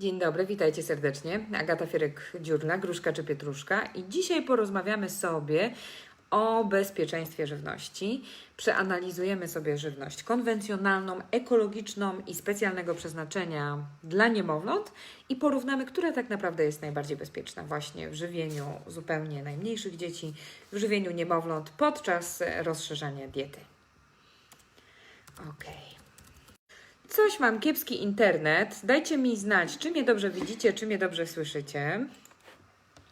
Dzień dobry, witajcie serdecznie. Agata Fierek-Dziurna, Gruszka czy Pietruszka. I dzisiaj porozmawiamy sobie o bezpieczeństwie żywności. Przeanalizujemy sobie żywność konwencjonalną, ekologiczną i specjalnego przeznaczenia dla niemowląt i porównamy, która tak naprawdę jest najbardziej bezpieczna właśnie w żywieniu zupełnie najmniejszych dzieci, w żywieniu niemowląt podczas rozszerzania diety. Okej. Coś mam kiepski internet. Dajcie mi znać, czy mnie dobrze widzicie, czy mnie dobrze słyszycie.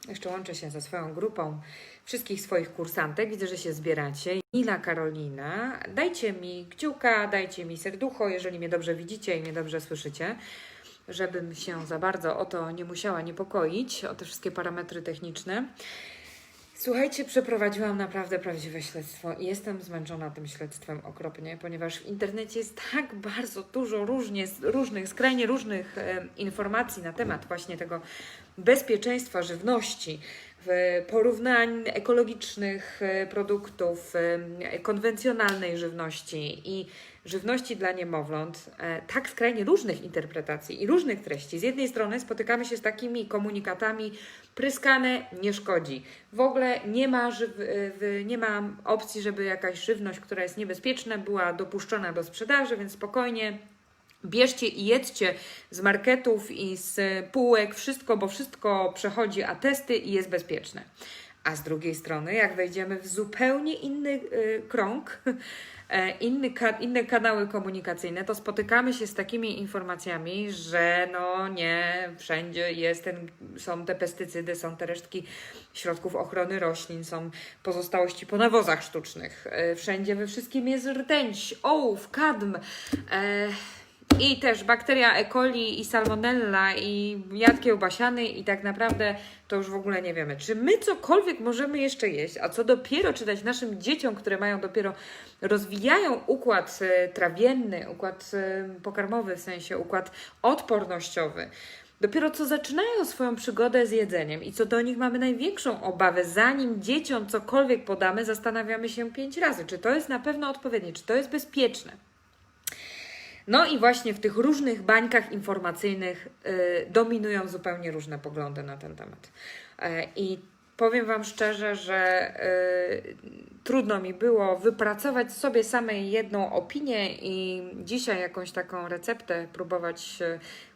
Jeszcze łączę się ze swoją grupą wszystkich swoich kursantek. Widzę, że się zbieracie. Nila Karolina. Dajcie mi kciuka, dajcie mi serducho, jeżeli mnie dobrze widzicie i mnie dobrze słyszycie, żebym się za bardzo o to nie musiała niepokoić, o te wszystkie parametry techniczne. Słuchajcie, przeprowadziłam naprawdę prawdziwe śledztwo i jestem zmęczona tym śledztwem okropnie, ponieważ w internecie jest tak bardzo dużo różnie, różnych, skrajnie różnych e, informacji na temat właśnie tego bezpieczeństwa żywności, porównań ekologicznych e, produktów, e, konwencjonalnej żywności i żywności dla niemowląt, e, tak skrajnie różnych interpretacji i różnych treści. Z jednej strony spotykamy się z takimi komunikatami, pryskane nie szkodzi. W ogóle nie ma, nie ma opcji, żeby jakaś żywność, która jest niebezpieczna, była dopuszczona do sprzedaży, więc spokojnie Bierzcie i jedzcie z marketów i z półek wszystko, bo wszystko przechodzi atesty i jest bezpieczne. A z drugiej strony, jak wejdziemy w zupełnie inny y, krąg, e, inny ka inne kanały komunikacyjne, to spotykamy się z takimi informacjami, że no nie, wszędzie jest ten, są te pestycydy, są te resztki środków ochrony roślin, są pozostałości po nawozach sztucznych. E, wszędzie we wszystkim jest rtęć, ołów, kadm. E, i też bakteria E. coli i salmonella i jad kiełbasiany i tak naprawdę to już w ogóle nie wiemy, czy my cokolwiek możemy jeszcze jeść, a co dopiero czy dać naszym dzieciom, które mają dopiero rozwijają układ e, trawienny, układ e, pokarmowy, w sensie układ odpornościowy. Dopiero co zaczynają swoją przygodę z jedzeniem i co do nich mamy największą obawę, zanim dzieciom cokolwiek podamy, zastanawiamy się pięć razy, czy to jest na pewno odpowiednie, czy to jest bezpieczne. No i właśnie w tych różnych bańkach informacyjnych y, dominują zupełnie różne poglądy na ten temat. Y, I powiem Wam szczerze, że y, trudno mi było wypracować sobie samej jedną opinię i dzisiaj jakąś taką receptę próbować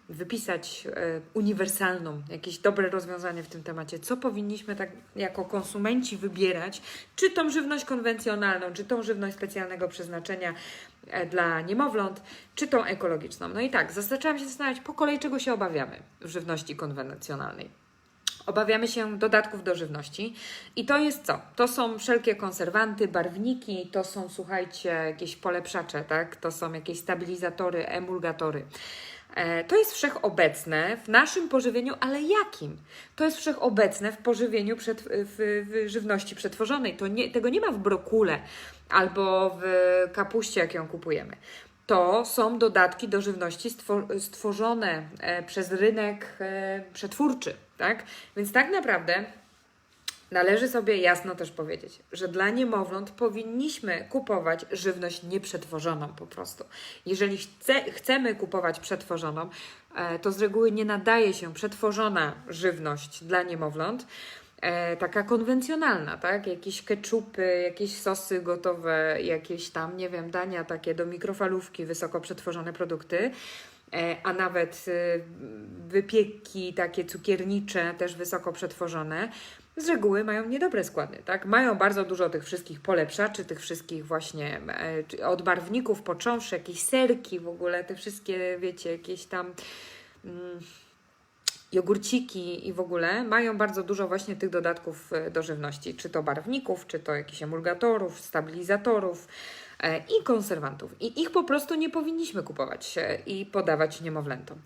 wypisać e, uniwersalną, jakieś dobre rozwiązanie w tym temacie. Co powinniśmy tak jako konsumenci wybierać? Czy tą żywność konwencjonalną, czy tą żywność specjalnego przeznaczenia e, dla niemowląt, czy tą ekologiczną? No i tak, zaczęłam się zastanawiać po kolei, czego się obawiamy w żywności konwencjonalnej. Obawiamy się dodatków do żywności. I to jest co? To są wszelkie konserwanty, barwniki, to są, słuchajcie, jakieś polepszacze, tak? To są jakieś stabilizatory, emulgatory. E, to jest wszechobecne w naszym pożywieniu, ale jakim? To jest wszechobecne w pożywieniu przed, w, w żywności przetworzonej. To nie, tego nie ma w brokule albo w kapuście, jak ją kupujemy. To są dodatki do żywności stworzone e, przez rynek e, przetwórczy, tak? Więc tak naprawdę Należy sobie jasno też powiedzieć, że dla niemowląt powinniśmy kupować żywność nieprzetworzoną po prostu. Jeżeli chce, chcemy kupować przetworzoną, e, to z reguły nie nadaje się przetworzona żywność dla niemowląt, e, taka konwencjonalna, tak? Jakieś keczupy, jakieś sosy gotowe, jakieś tam, nie wiem, dania takie do mikrofalówki, wysoko przetworzone produkty a nawet wypieki takie cukiernicze, też wysoko przetworzone, z reguły mają niedobre składy, tak? Mają bardzo dużo tych wszystkich polepszaczy, tych wszystkich właśnie e, od barwników począwszy, jakieś serki w ogóle, te wszystkie, wiecie, jakieś tam mm, jogurciki i w ogóle mają bardzo dużo właśnie tych dodatków e, do żywności, czy to barwników, czy to jakichś emulgatorów, stabilizatorów e, i konserwantów. I ich po prostu nie powinniśmy kupować e, i podawać niemowlętom.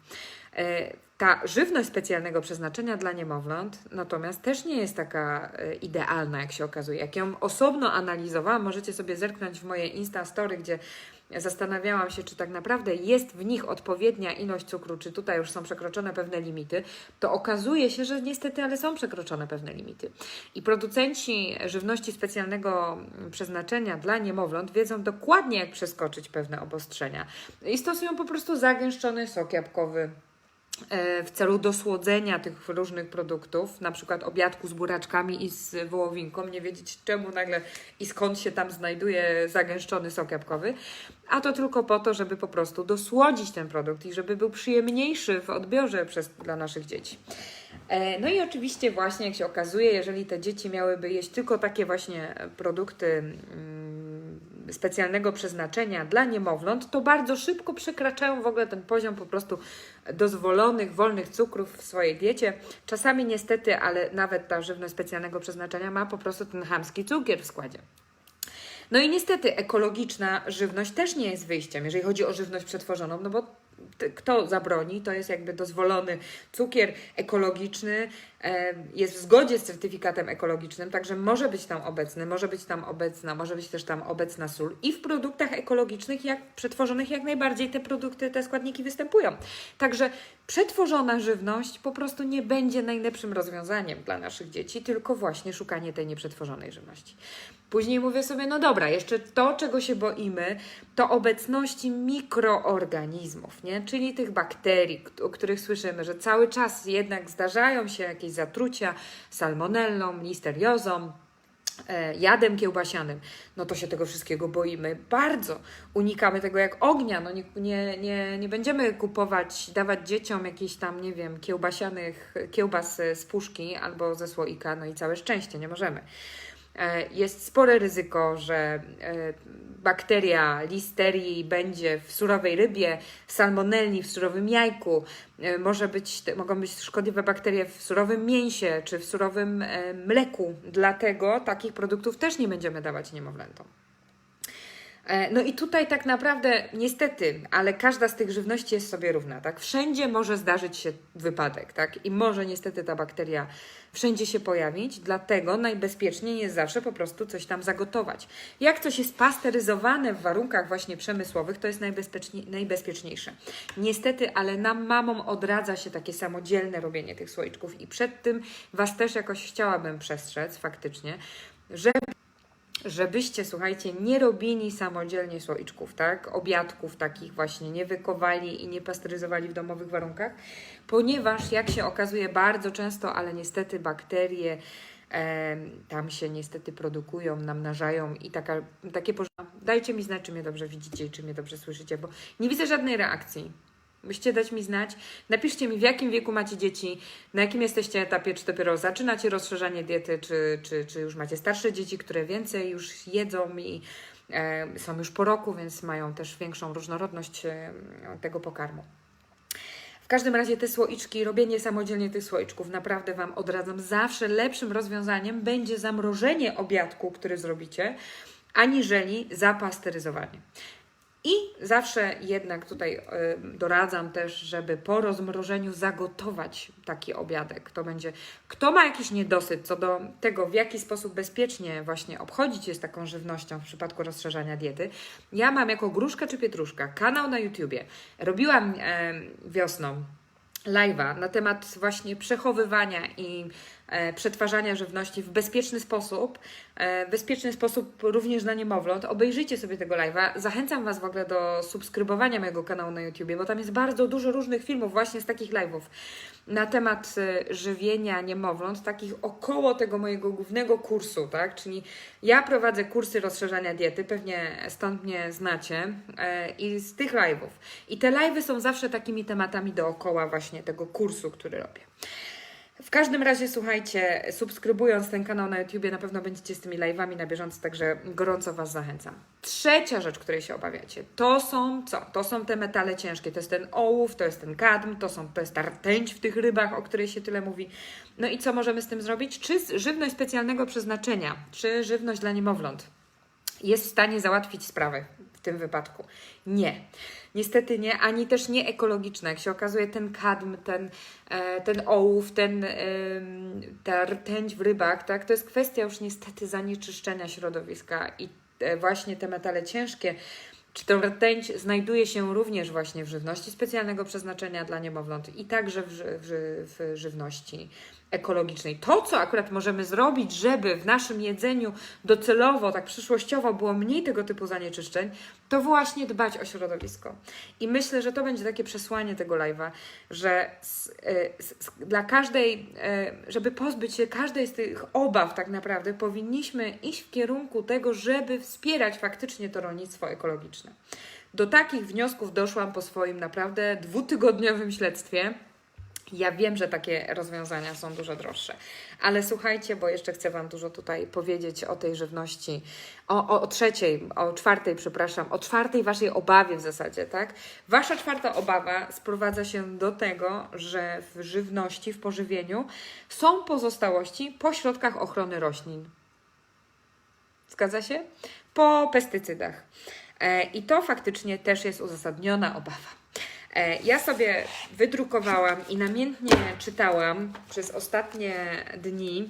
E, ta żywność specjalnego przeznaczenia dla niemowląt natomiast też nie jest taka e, idealna, jak się okazuje. Jak ją osobno analizowałam, możecie sobie zerknąć w moje Insta Story, gdzie zastanawiałam się, czy tak naprawdę jest w nich odpowiednia ilość cukru, czy tutaj już są przekroczone pewne limity, to okazuje się, że niestety, ale są przekroczone pewne limity. I producenci żywności specjalnego przeznaczenia dla niemowląt wiedzą dokładnie, jak przeskoczyć pewne obostrzenia. I stosują po prostu zagęszczony sok jabłkowy w celu dosłodzenia tych różnych produktów, na przykład obiadku z buraczkami i z wołowinką, nie wiedzieć czemu nagle i skąd się tam znajduje zagęszczony sok jabłkowy, a to tylko po to, żeby po prostu dosłodzić ten produkt i żeby był przyjemniejszy w odbiorze przez, dla naszych dzieci. E, No i oczywiście właśnie, jak się okazuje, jeżeli te dzieci miałyby jeść tylko takie właśnie produkty mm, specjalnego przeznaczenia dla niemowląt, to bardzo szybko przekraczają w ogóle ten poziom po prostu dozwolonych, wolnych cukrów w swojej diecie. Czasami niestety, ale nawet ta żywność specjalnego przeznaczenia ma po prostu ten chamski cukier w składzie. No i niestety ekologiczna żywność też nie jest wyjściem, jeżeli chodzi o żywność przetworzoną, no bo kto zabroni, to jest jakby dozwolony cukier ekologiczny, e, jest w zgodzie z certyfikatem ekologicznym, także może być tam obecny, może być tam obecna, może być też tam obecna sól i w produktach ekologicznych, jak przetworzonych jak najbardziej te produkty, te składniki występują. Także przetworzona żywność po prostu nie będzie najlepszym rozwiązaniem dla naszych dzieci, tylko właśnie szukanie tej nieprzetworzonej żywności. Później mówię sobie, no dobra, jeszcze to, czego się boimy, to obecności mikroorganizmów, nie? czyli tych bakterii, o których słyszymy, że cały czas jednak zdarzają się jakieś zatrucia salmonellą, listeriozą, e, jadem kiełbasianym, no to się tego wszystkiego boimy bardzo. Unikamy tego jak ognia. No nie, nie, nie, nie będziemy kupować, dawać dzieciom jakichś tam, nie wiem, kiełbasianych, kiełbas z puszki albo ze słoika, no i całe szczęście, nie możemy. E, Jest spore ryzyko, że e, bakteria listerii będzie w surowej rybie, salmonelli w surowym jajku, e, może być, mogą być szkodliwe bakterie w surowym mięsie czy w surowym mleku. Dlatego takich produktów też nie będziemy dawać niemowlętom. E, No i tutaj tak naprawdę, niestety, ale każda z tych żywności jest sobie równa, tak? Wszędzie może zdarzyć się wypadek, tak? I może niestety ta bakteria wszędzie się pojawić, dlatego najbezpieczniej jest zawsze po prostu coś tam zagotować. Jak coś jest pasteryzowane w warunkach właśnie przemysłowych, to jest najbezpieczniej, najbezpieczniejsze. Niestety, ale nam mamom odradza się takie samodzielne robienie tych słoiczków i przed tym Was też jakoś chciałabym przestrzec faktycznie, że żebyście, słuchajcie, nie robili samodzielnie słoiczków, tak? Obiadków takich właśnie, nie wykowali i nie pasteryzowali w domowych warunkach, ponieważ jak się okazuje bardzo często, ale niestety bakterie em, tam się niestety produkują, namnażają i taka, takie poż- Dajcie mi znać, czy mnie dobrze widzicie i czy mnie dobrze słyszycie, bo nie widzę żadnej reakcji. Musicie dać mi znać. Napiszcie mi, w jakim wieku macie dzieci, na jakim jesteście etapie, czy dopiero zaczynacie rozszerzanie diety, czy, czy, czy już macie starsze dzieci, które więcej już jedzą i e, są już po roku, więc mają też większą różnorodność e, tego pokarmu. W każdym razie te słoiczki, robienie samodzielnie tych słoiczków, naprawdę Wam odradzam. Zawsze lepszym rozwiązaniem będzie zamrożenie obiadku, który zrobicie, aniżeli zapasteryzowanie. I zawsze jednak tutaj doradzam też, żeby po rozmrożeniu zagotować taki obiadek. To będzie, kto ma jakiś niedosyt co do tego, w jaki sposób bezpiecznie właśnie obchodzić się z taką żywnością w przypadku rozszerzania diety. Ja mam jako gruszka czy pietruszka kanał na YouTubie. Robiłam wiosną live'a na temat właśnie przechowywania i przetwarzania żywności w bezpieczny sposób, e, bezpieczny sposób również na niemowląt. Obejrzyjcie sobie tego live'a. Zachęcam Was w ogóle do subskrybowania mojego kanału na YouTubie, bo tam jest bardzo dużo różnych filmów właśnie z takich live'ów na temat e, żywienia niemowląt, takich około tego mojego głównego kursu, tak? Czyli ja prowadzę kursy rozszerzania diety, pewnie stąd mnie znacie, e, i z tych live'ów. I te live'y są zawsze takimi tematami dookoła właśnie tego kursu, który robię. W każdym razie, słuchajcie, subskrybując ten kanał na YouTubie, na pewno będziecie z tymi live'ami na bieżąco, także gorąco Was zachęcam. Trzecia rzecz, której się obawiacie, to są co? To są te metale ciężkie, to jest ten ołów, to jest ten kadm, to, są, to jest ta rtęć w tych rybach, o której się tyle mówi. No i co możemy z tym zrobić? Czy żywność specjalnego przeznaczenia, czy żywność dla niemowląt jest w stanie załatwić sprawę w tym wypadku? Nie. Niestety nie, ani też nie ekologiczne. Jak się okazuje, ten kadm, ten, e, ten ołów, ten, ta rtęć w rybach, tak, to jest kwestia już niestety zanieczyszczenia środowiska i e, właśnie te metale ciężkie, Czy to rtęć znajduje się również właśnie w żywności specjalnego przeznaczenia dla niemowląt i także w, ży- w żywności ekologicznej. To, co akurat możemy zrobić, żeby w naszym jedzeniu docelowo, tak przyszłościowo było mniej tego typu zanieczyszczeń, to właśnie dbać o środowisko. I myślę, że to będzie takie przesłanie tego live'a, że s, e, s, s, dla każdej, e, żeby pozbyć się każdej z tych obaw tak naprawdę, powinniśmy iść w kierunku tego, żeby wspierać faktycznie to rolnictwo ekologiczne. Do takich wniosków doszłam po swoim naprawdę dwutygodniowym śledztwie. Ja wiem, że takie rozwiązania są dużo droższe, ale słuchajcie, bo jeszcze chcę Wam dużo tutaj powiedzieć o tej żywności, o, o, o trzeciej, o czwartej, przepraszam, o czwartej Waszej obawie w zasadzie, tak? Wasza czwarta obawa sprowadza się do tego, że w żywności, w pożywieniu są pozostałości po środkach ochrony roślin. Zgadza się? Po pestycydach. E, I to faktycznie też jest uzasadniona obawa. E, Ja sobie wydrukowałam i namiętnie czytałam przez ostatnie dni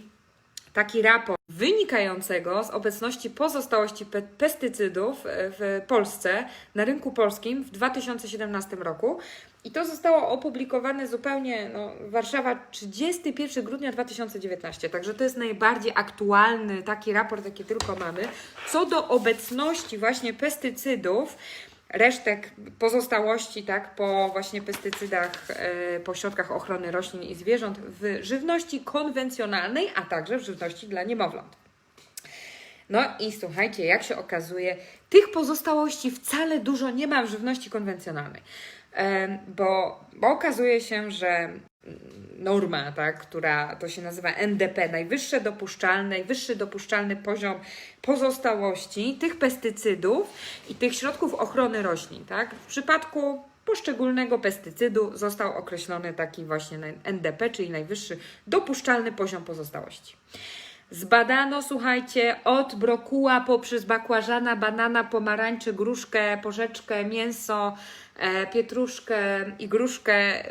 taki raport wynikającego z obecności pozostałości pe- pestycydów e, w Polsce, na rynku polskim w 2017 roku. I to zostało opublikowane zupełnie, no, Warszawa 31 grudnia 2019. Także to jest najbardziej aktualny taki raport, jaki tylko mamy, co do obecności właśnie pestycydów resztek pozostałości, tak, po właśnie pestycydach, e, po środkach ochrony roślin i zwierząt w żywności konwencjonalnej, a także w żywności dla niemowląt. No i słuchajcie, jak się okazuje, tych pozostałości wcale dużo nie ma w żywności konwencjonalnej, Em, bo, bo okazuje się, że norma, tak, która to się nazywa NDP, najwyższe dopuszczalny, najwyższy dopuszczalny poziom pozostałości tych pestycydów i tych środków ochrony roślin, tak, w przypadku poszczególnego pestycydu został określony taki właśnie NDP, czyli najwyższy dopuszczalny poziom pozostałości. Zbadano, słuchajcie, od brokuła poprzez bakłażana, banana, pomarańczy, gruszkę, porzeczkę, mięso, e, pietruszkę i gruszkę,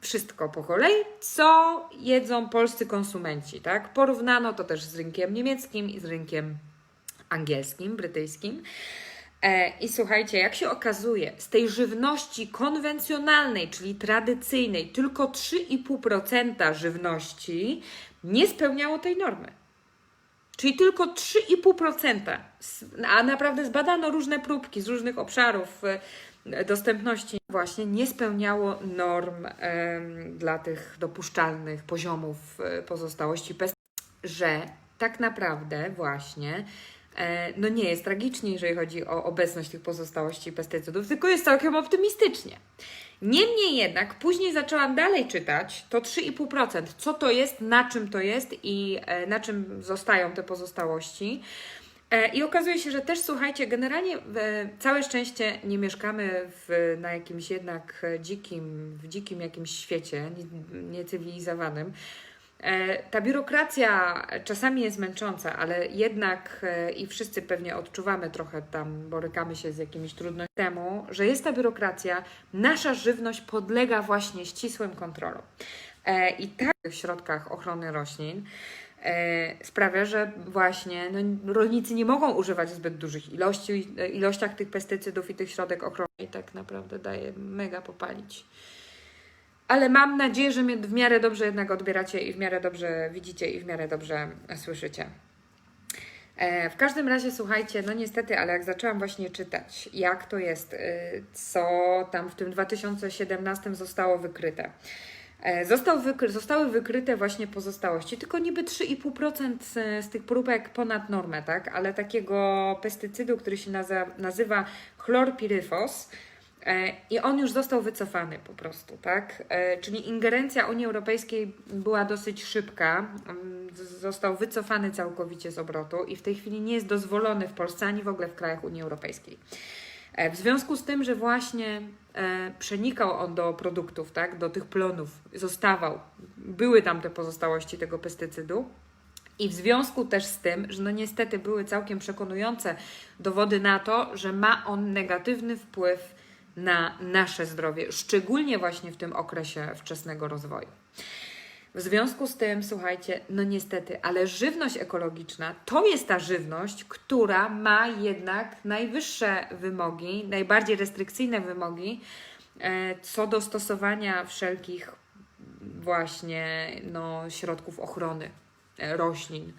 wszystko po kolei, co jedzą polscy konsumenci, tak? Porównano to też z rynkiem niemieckim i z rynkiem angielskim, brytyjskim. E, I słuchajcie, jak się okazuje, z tej żywności konwencjonalnej, czyli tradycyjnej, tylko 3,5% żywności nie spełniało tej normy. Czyli tylko 3,5%. S- A naprawdę zbadano różne próbki z różnych obszarów e, dostępności, właśnie nie spełniało norm dla tych dopuszczalnych poziomów e, pozostałości pest, że tak naprawdę właśnie e, no nie jest tragicznie, jeżeli chodzi o obecność tych pozostałości pestycydów, tylko jest całkiem optymistycznie. Niemniej jednak później zaczęłam dalej czytać to 3,5%. Co to jest, na czym to jest i e, na czym zostają te pozostałości. E, I okazuje się, że też słuchajcie, generalnie całe szczęście nie mieszkamy w, na jakimś jednak dzikim, w dzikim jakimś świecie, nie- niecywilizowanym. E, Ta biurokracja czasami jest męcząca, ale jednak e, i wszyscy pewnie odczuwamy trochę tam, borykamy się z jakimiś trudnościami temu, że jest ta biurokracja, nasza żywność podlega właśnie ścisłym kontrolom. I tak w środkach ochrony roślin sprawia, że właśnie no, rolnicy nie mogą używać w zbyt dużych ilości, ilościach tych pestycydów i tych środek ochrony i tak naprawdę daje mega popalić. Ale mam nadzieję, że mnie w miarę dobrze jednak odbieracie i w miarę dobrze widzicie i w miarę dobrze słyszycie. E, W każdym razie słuchajcie, no niestety, ale jak zaczęłam właśnie czytać, jak to jest, y, co tam w tym 2017 zostało wykryte. E, Został wykry, zostały wykryte właśnie pozostałości, tylko niby 3,5% z, z tych próbek ponad normę, tak? Ale takiego pestycydu, który się nazywa chlorpirifos, E, I on już został wycofany po prostu, tak? E, Czyli ingerencja Unii Europejskiej była dosyć szybka. Mm, Został wycofany całkowicie z obrotu i w tej chwili nie jest dozwolony w Polsce ani w ogóle w krajach Unii Europejskiej. E, W związku z tym, że właśnie e, przenikał on do produktów, tak? Do tych plonów, zostawał, były tam te pozostałości tego pestycydu. I w związku też z tym, że no niestety były całkiem przekonujące dowody na to, że ma on negatywny wpływ na nasze zdrowie, szczególnie właśnie w tym okresie wczesnego rozwoju. W związku z tym, słuchajcie, no niestety, ale żywność ekologiczna to jest ta żywność, która ma jednak najwyższe wymogi, najbardziej restrykcyjne wymogi e, co do stosowania wszelkich właśnie no, środków ochrony e, roślin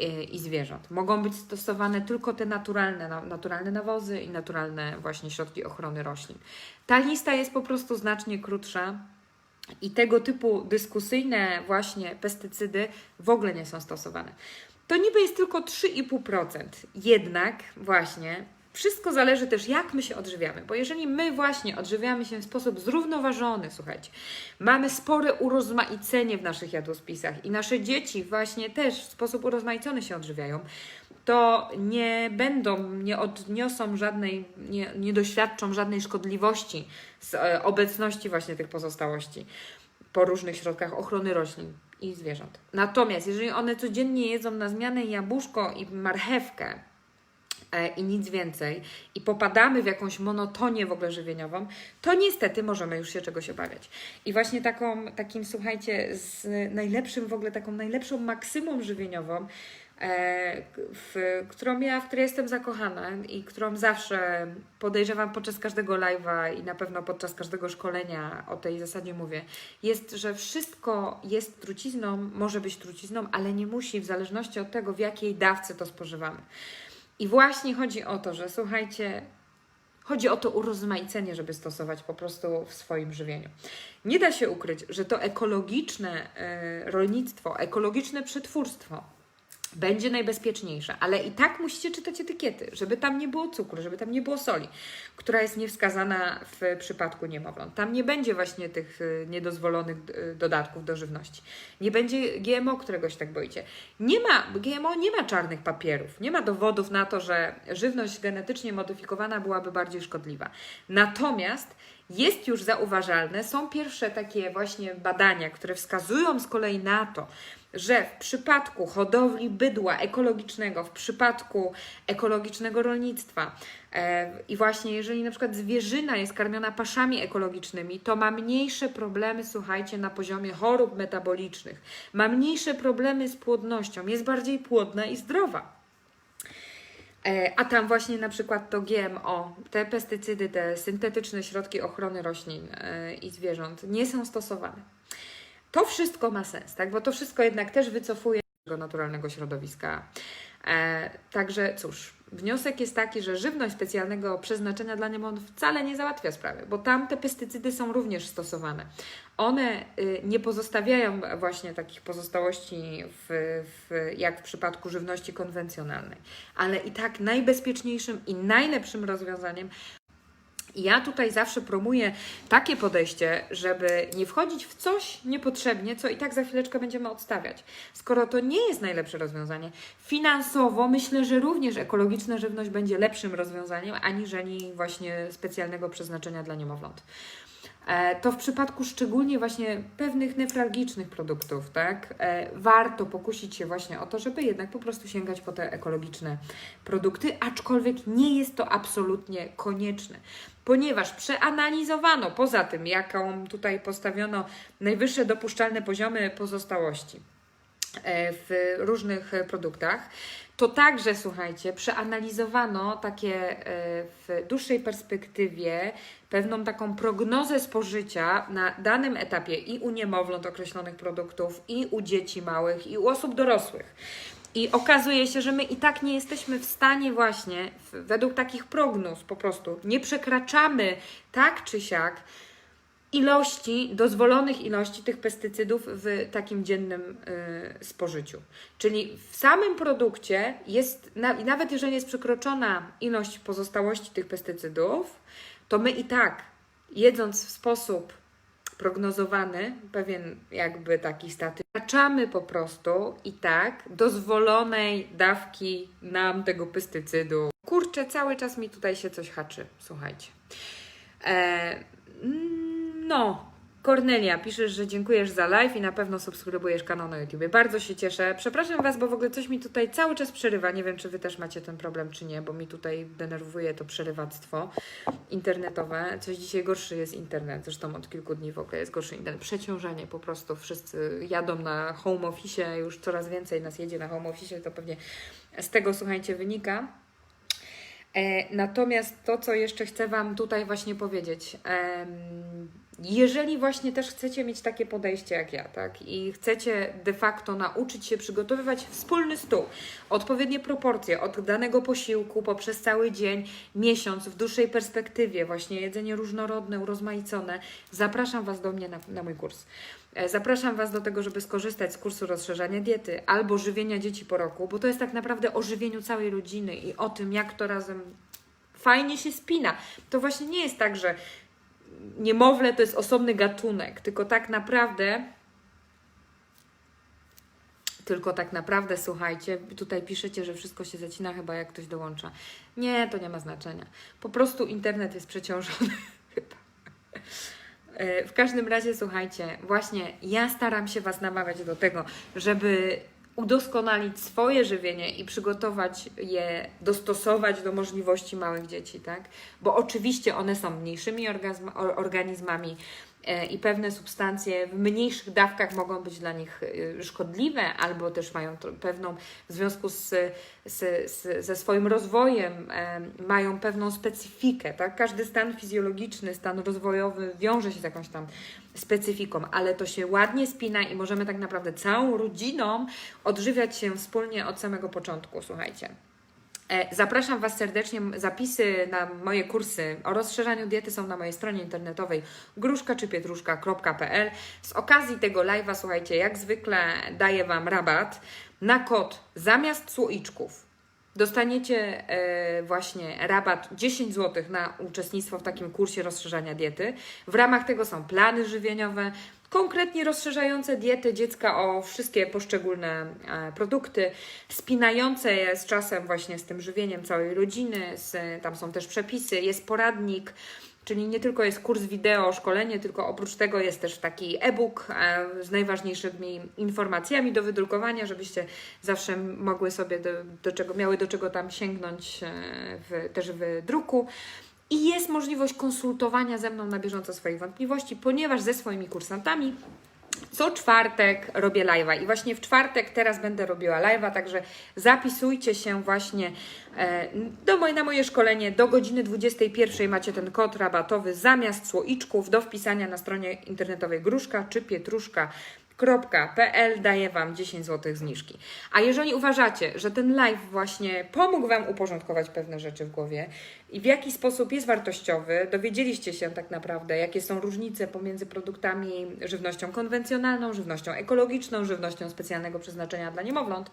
e, i zwierząt. Mogą być stosowane tylko te naturalne, na- naturalne nawozy i naturalne właśnie środki ochrony roślin. Ta lista jest po prostu znacznie krótsza i tego typu dyskusyjne właśnie pestycydy w ogóle nie są stosowane. To niby jest tylko 3,5%. Jednak właśnie wszystko zależy też, jak my się odżywiamy. Bo jeżeli my właśnie odżywiamy się w sposób zrównoważony, słuchajcie, mamy spore urozmaicenie w naszych jadłospisach i nasze dzieci właśnie też w sposób urozmaicony się odżywiają, to nie będą, nie odniosą żadnej, nie, nie doświadczą żadnej szkodliwości z e, obecności właśnie tych pozostałości po różnych środkach ochrony roślin i zwierząt. Natomiast jeżeli one codziennie jedzą na zmianę jabłuszko i marchewkę e, i nic więcej i popadamy w jakąś monotonię w ogóle żywieniową, to niestety możemy już się czegoś obawiać. I właśnie taką, takim, słuchajcie, z najlepszym w ogóle, taką najlepszą maksymą żywieniową, w, którą ja, w której jestem zakochana i którą zawsze podejrzewam podczas każdego live'a i na pewno podczas każdego szkolenia o tej zasadzie mówię, jest, że wszystko jest trucizną, może być trucizną, ale nie musi w zależności od tego, w jakiej dawce to spożywamy. I właśnie chodzi o to, że słuchajcie, Chodzi o to urozmaicenie, żeby stosować po prostu w swoim żywieniu. Nie da się ukryć, że to ekologiczne e, rolnictwo, ekologiczne przetwórstwo będzie najbezpieczniejsze, ale i tak musicie czytać etykiety, żeby tam nie było cukru, żeby tam nie było soli, która jest niewskazana w przypadku niemowląt. Tam nie będzie właśnie tych y, niedozwolonych y, dodatków do żywności. Nie będzie GMO, którego się tak boicie. Nie ma, GMO nie ma czarnych papierów, nie ma dowodów na to, że żywność genetycznie modyfikowana byłaby bardziej szkodliwa. Natomiast jest już zauważalne, są pierwsze takie właśnie badania, które wskazują z kolei na to, że w przypadku hodowli bydła ekologicznego, w przypadku ekologicznego rolnictwa e, i właśnie jeżeli na przykład zwierzyna jest karmiona paszami ekologicznymi, to ma mniejsze problemy, słuchajcie, na poziomie chorób metabolicznych, ma mniejsze problemy z płodnością, jest bardziej płodna i zdrowa. E, A tam właśnie na przykład to GMO, te pestycydy, te syntetyczne środki ochrony roślin e, i zwierząt nie są stosowane. To wszystko ma sens, tak? Bo to wszystko jednak też wycofuje tego naturalnego środowiska. E, także cóż, wniosek jest taki, że żywność specjalnego przeznaczenia dla niemowląt wcale nie załatwia sprawy, bo tam te pestycydy są również stosowane. One y, nie pozostawiają właśnie takich pozostałości w, w, jak w przypadku żywności konwencjonalnej, ale i tak najbezpieczniejszym i najlepszym rozwiązaniem ja tutaj zawsze promuję takie podejście, żeby nie wchodzić w coś niepotrzebnie, co i tak za chwileczkę będziemy odstawiać. Skoro to nie jest najlepsze rozwiązanie, finansowo myślę, że również ekologiczna żywność będzie lepszym rozwiązaniem, aniżeli właśnie specjalnego przeznaczenia dla niemowląt. E, To w przypadku szczególnie właśnie pewnych newralgicznych produktów, tak, e, warto pokusić się właśnie o to, żeby jednak po prostu sięgać po te ekologiczne produkty, aczkolwiek nie jest to absolutnie konieczne, ponieważ przeanalizowano poza tym, jaką tutaj postawiono najwyższe dopuszczalne poziomy pozostałości e, w różnych produktach, to także, słuchajcie, przeanalizowano takie e, w dłuższej perspektywie pewną taką prognozę spożycia na danym etapie i u niemowląt określonych produktów, i u dzieci małych, i u osób dorosłych. I okazuje się, że my i tak nie jesteśmy w stanie właśnie, według takich prognoz po prostu, nie przekraczamy tak czy siak ilości, dozwolonych ilości tych pestycydów w takim dziennym y, spożyciu. Czyli w samym produkcie jest, nawet jeżeli jest przekroczona ilość pozostałości tych pestycydów, to my i tak, jedząc w sposób prognozowany, pewien jakby taki statystyk, wkraczamy po prostu i tak dozwolonej dawki nam tego pestycydu. Kurczę, cały czas mi tutaj się coś haczy, słuchajcie. E, mm, no, Kornelia, piszesz, że dziękujesz za live i na pewno subskrybujesz kanał na YouTube. Bardzo się cieszę. Przepraszam Was, bo w ogóle coś mi tutaj cały czas przerywa. Nie wiem, czy Wy też macie ten problem, czy nie, bo mi tutaj denerwuje to przerywactwo internetowe. Coś dzisiaj gorszy jest internet. Zresztą od kilku dni w ogóle jest gorszy internet. Przeciążenie po prostu. Wszyscy jadą na home office, już coraz więcej nas jedzie na home office. To pewnie z tego, słuchajcie, wynika. E, Natomiast to, co jeszcze chcę Wam tutaj właśnie powiedzieć, jeżeli właśnie też chcecie mieć takie podejście jak ja, tak, i chcecie de facto nauczyć się przygotowywać wspólny stół, odpowiednie proporcje od danego posiłku poprzez cały dzień, miesiąc, w dłuższej perspektywie, właśnie jedzenie różnorodne, urozmaicone, zapraszam Was do mnie na, na mój kurs. E, Zapraszam Was do tego, żeby skorzystać z kursu rozszerzania diety albo żywienia dzieci po roku, bo to jest tak naprawdę o żywieniu całej rodziny i o tym, jak to razem fajnie się spina. To właśnie nie jest tak, że niemowlę to jest osobny gatunek, tylko tak naprawdę. Tylko tak naprawdę, słuchajcie, tutaj piszecie, że wszystko się zacina, chyba jak ktoś dołącza. Nie, to nie ma znaczenia. Po prostu internet jest przeciążony. chyba. E, W każdym razie, słuchajcie, właśnie ja staram się Was namawiać do tego, żeby udoskonalić swoje żywienie i przygotować je, dostosować do możliwości małych dzieci, tak? Bo oczywiście one są mniejszymi organizmami i pewne substancje w mniejszych dawkach mogą być dla nich e, szkodliwe, albo też mają pewną, w związku z, z, z, ze swoim rozwojem, e, mają pewną specyfikę, tak? Każdy stan fizjologiczny, stan rozwojowy wiąże się z jakąś tam specyfiką, ale to się ładnie spina i możemy tak naprawdę całą rodziną odżywiać się wspólnie od samego początku, słuchajcie. E, Zapraszam Was serdecznie. Zapisy na moje kursy o rozszerzaniu diety są na mojej stronie internetowej gruszkaczypietruszka.pl. Z okazji tego live'a, słuchajcie, jak zwykle daję Wam rabat na kod zamiast słoiczków. Dostaniecie e, właśnie rabat 10 zł na uczestnictwo w takim kursie rozszerzania diety. W ramach tego są plany żywieniowe, konkretnie rozszerzające dietę dziecka o wszystkie poszczególne e, produkty, spinające je z czasem właśnie z tym żywieniem całej rodziny. Z, tam są też przepisy, jest poradnik. Czyli nie tylko jest kurs wideo, szkolenie, tylko oprócz tego jest też taki e-book e, z najważniejszymi informacjami do wydrukowania, żebyście zawsze mogły sobie do, do czego, miały do czego tam sięgnąć e, w, też w druku. I jest możliwość konsultowania ze mną na bieżąco swoich wątpliwości, ponieważ ze swoimi kursantami co czwartek robię live'a. I właśnie w czwartek teraz będę robiła live'a, także zapisujcie się właśnie e, do moje, na moje szkolenie. Do godziny 21 macie ten kod rabatowy zamiast słoiczków do wpisania na stronie internetowej gruszka czy pietruszka.pl daje Wam 10 zł zniżki. A jeżeli uważacie, że ten live właśnie pomógł Wam uporządkować pewne rzeczy w głowie i w jaki sposób jest wartościowy, dowiedzieliście się tak naprawdę, jakie są różnice pomiędzy produktami żywnością konwencjonalną, żywnością ekologiczną, żywnością specjalnego przeznaczenia dla niemowląt,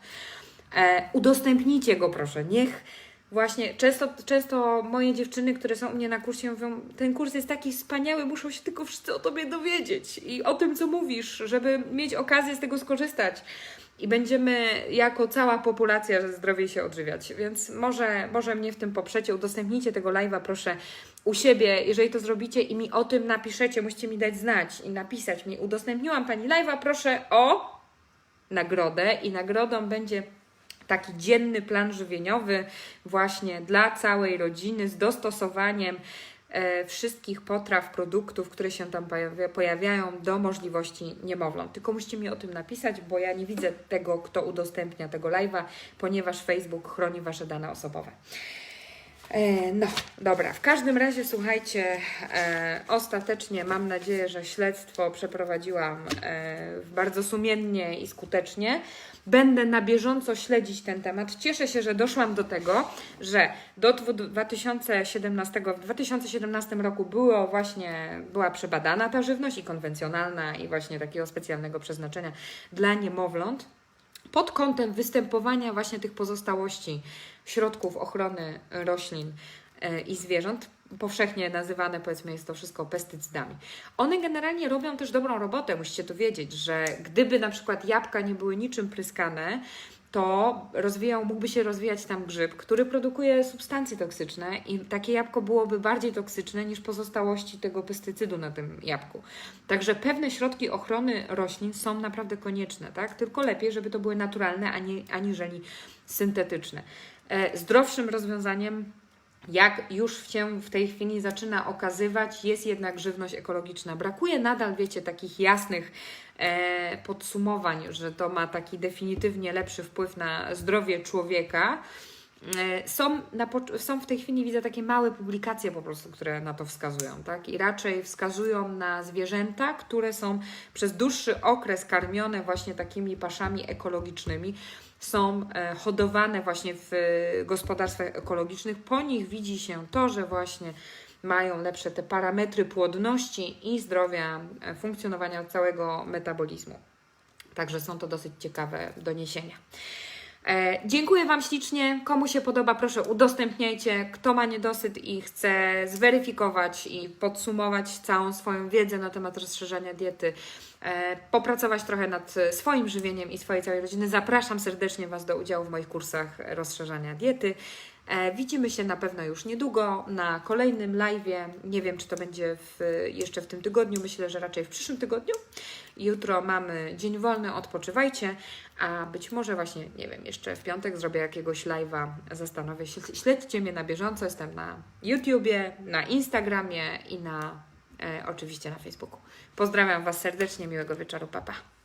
e, udostępnijcie go proszę. Niech Właśnie, często, często moje dziewczyny, które są u mnie na kursie, mówią: Ten kurs jest taki wspaniały, muszą się tylko wszyscy o tobie dowiedzieć i o tym, co mówisz, żeby mieć okazję z tego skorzystać. I będziemy jako cała populacja zdrowiej się odżywiać. Więc może, może mnie w tym poprzecie, udostępnijcie tego live'a, proszę, u siebie. Jeżeli to zrobicie i mi o tym napiszecie, musicie mi dać znać i napisać mi: Udostępniłam pani live'a, proszę o nagrodę. I nagrodą będzie taki dzienny plan żywieniowy właśnie dla całej rodziny z dostosowaniem e, wszystkich potraw, produktów, które się tam pojawia, pojawiają do możliwości niemowląt. Tylko musicie mi o tym napisać, bo ja nie widzę tego, kto udostępnia tego live'a, ponieważ Facebook chroni Wasze dane osobowe. E, No, dobra. W każdym razie, słuchajcie, e, ostatecznie mam nadzieję, że śledztwo przeprowadziłam e, bardzo sumiennie i skutecznie. Będę na bieżąco śledzić ten temat. Cieszę się, że doszłam do tego, że do dwu- 2017, w 2017 roku było właśnie, była przebadana ta żywność i konwencjonalna i właśnie takiego specjalnego przeznaczenia dla niemowląt pod kątem występowania właśnie tych pozostałości środków ochrony roślin e, i zwierząt, powszechnie nazywane, powiedzmy, jest to wszystko pestycydami. One generalnie robią też dobrą robotę, musicie to wiedzieć, że gdyby na przykład jabłka nie były niczym pryskane, to rozwijał, mógłby się rozwijać tam grzyb, który produkuje substancje toksyczne i takie jabłko byłoby bardziej toksyczne niż pozostałości tego pestycydu na tym jabłku. Także pewne środki ochrony roślin są naprawdę konieczne, tak? Tylko lepiej, żeby to były naturalne, ani, aniżeli syntetyczne. E, zdrowszym rozwiązaniem jak już się w tej chwili zaczyna okazywać, jest jednak żywność ekologiczna. Brakuje nadal, wiecie, takich jasnych e, podsumowań, że to ma taki definitywnie lepszy wpływ na zdrowie człowieka. E, Są, na, są w tej chwili, widzę, takie małe publikacje po prostu, które na to wskazują, tak? I raczej wskazują na zwierzęta, które są przez dłuższy okres karmione właśnie takimi paszami ekologicznymi, są e, hodowane właśnie w e, gospodarstwach ekologicznych. Po nich widzi się to, że właśnie mają lepsze te parametry płodności i zdrowia, e, funkcjonowania całego metabolizmu. Także są to dosyć ciekawe doniesienia. E, dziękuję Wam ślicznie. Komu się podoba, proszę udostępniajcie. Kto ma niedosyt i chce zweryfikować i podsumować całą swoją wiedzę na temat rozszerzania diety, e, popracować trochę nad swoim żywieniem i swojej całej rodziny, zapraszam serdecznie Was do udziału w moich kursach rozszerzania diety. E, Widzimy się na pewno już niedługo na kolejnym live'ie. Nie wiem, czy to będzie w, jeszcze w tym tygodniu. Myślę, że raczej w przyszłym tygodniu. Jutro mamy dzień wolny, odpoczywajcie. A być może właśnie, nie wiem, jeszcze w piątek zrobię jakiegoś live'a. Zastanowię się. Śledźcie mnie na bieżąco. Jestem na YouTubie, na Instagramie i na e, oczywiście na Facebooku. Pozdrawiam Was serdecznie. Miłego wieczoru. Papa. Pa.